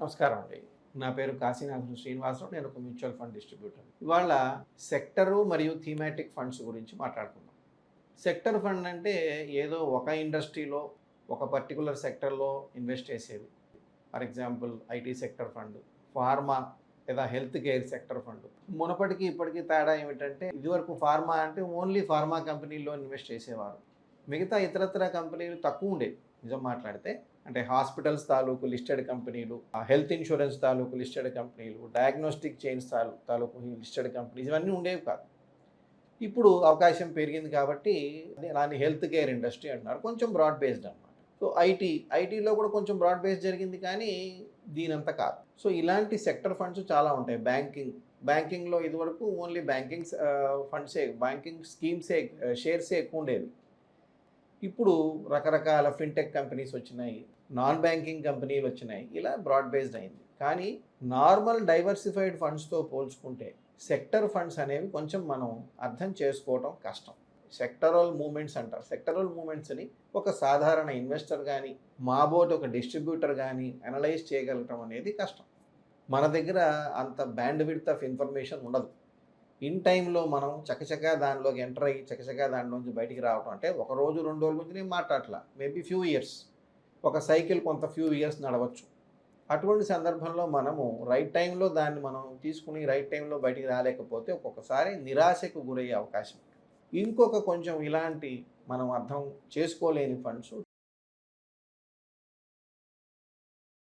నమస్కారం అండి. నా పేరు కాశీనాథన్ శ్రీనివాసరావు నేను ఒక మ్యూచువల్ ఫండ్ డిస్ట్రిబ్యూటర్. ఇవాళ సెక్టరు మరియు థీమాటిక్ ఫండ్స్ గురించి మాట్లాడుకుందాం. సెక్టర్ ఫండ్ అంటే ఏదో ఒక ఇండస్ట్రీలో ఒక పర్టికులర్ సెక్టర్లో ఇన్వెస్ట్ చేసేది for example IT sector fund pharma లేదా హెల్త్ కేర్ సెక్టర్ ఫండ్. మునపటికి ఇప్పటికీ తేడా ఏమిటంటే ఇదివరకు ఫార్మా అంటే ఓన్లీ ఫార్మా కంపెనీల్లో ఇన్వెస్ట్ చేసేవారు. మిగతా ఇతరత్ర కంపెనీలు తక్కువ ఉండేవి. నిజం మాట్లాడితే అంటే హాస్పిటల్స్ తాలూకు లిస్టెడ్ కంపెనీలు హెల్త్ ఇన్సూరెన్స్ తాలూకు లిస్టెడ్ కంపెనీలు డయాగ్నోస్టిక్ చైన్స్ తాలూకు లిస్టెడ్ కంపెనీస్ ఇవన్నీ ఉండేవి కాదు. ఇప్పుడు అవకాశం పెరిగింది కాబట్టి దాన్ని హెల్త్ కేర్ ఇండస్ట్రీ అంటున్నారు. కొంచెం బ్రాడ్ బేస్డ్ అనమాట సో ఐటీ ఐటీలో కూడా కొంచెం బ్రాడ్ బేస్ జరిగింది కానీ దీనంత కాదు. సో ఇలాంటి సెక్టర్ ఫండ్స్ చాలా ఉంటాయి. బ్యాంకింగ్ బ్యాంకింగ్లో ఇదివరకు ఓన్లీ బ్యాంకింగ్ ఫండ్సే బ్యాంకింగ్ స్కీమ్సే షేర్సే ఎక్కువ ఉండేవి. ఇప్పుడు రకరకాల ఫిన్టెక్ కంపెనీస్ వచ్చినాయి నాన్ బ్యాంకింగ్ కంపెనీలు వచ్చినాయి ఇలా బ్రాడ్ బేస్డ్ అయింది. కానీ నార్మల్ డైవర్సిఫైడ్ ఫండ్స్తో పోల్చుకుంటే సెక్టర్ ఫండ్స్ అనేవి కొంచెం మనం అర్థం చేసుకోవటం కష్టం. సెక్టరల్ మూమెంట్స్ అంటారు. సెక్టరల్ మూమెంట్స్ని ఒక సాధారణ ఇన్వెస్టర్ కానీ మాబోట్ ఒక డిస్ట్రిబ్యూటర్ కానీ అనలైజ్ చేయగలగటం అనేది కష్టం. మన దగ్గర అంత బ్యాండ్ విడ్త్ ఆఫ్ ఇన్ఫర్మేషన్ ఉండదు. ఇన్ టైంలో మనం చకచకా దానిలోకి ఎంటర్ అయ్యి చకచకా దానిలోంచి బయటికి రావటం అంటే ఒక రోజు రెండు రోజుల గురించి నేను మాట్లాడలా మేబీ ఫ్యూ ఇయర్స్ ఒక సైకిల్ కొంత ఫ్యూ ఇయర్స్ నడవచ్చు. అటువంటి సందర్భంలో మనము రైట్ టైంలో దాన్ని మనం తీసుకుని రైట్ టైంలో బయటికి రాలేకపోతే ఒక్కొక్కసారి నిరాశకు గురయ్యే అవకాశం. ఇంకొక కొంచెం ఇలాంటి మనం అర్థం చేసుకోలేని ఫండ్స్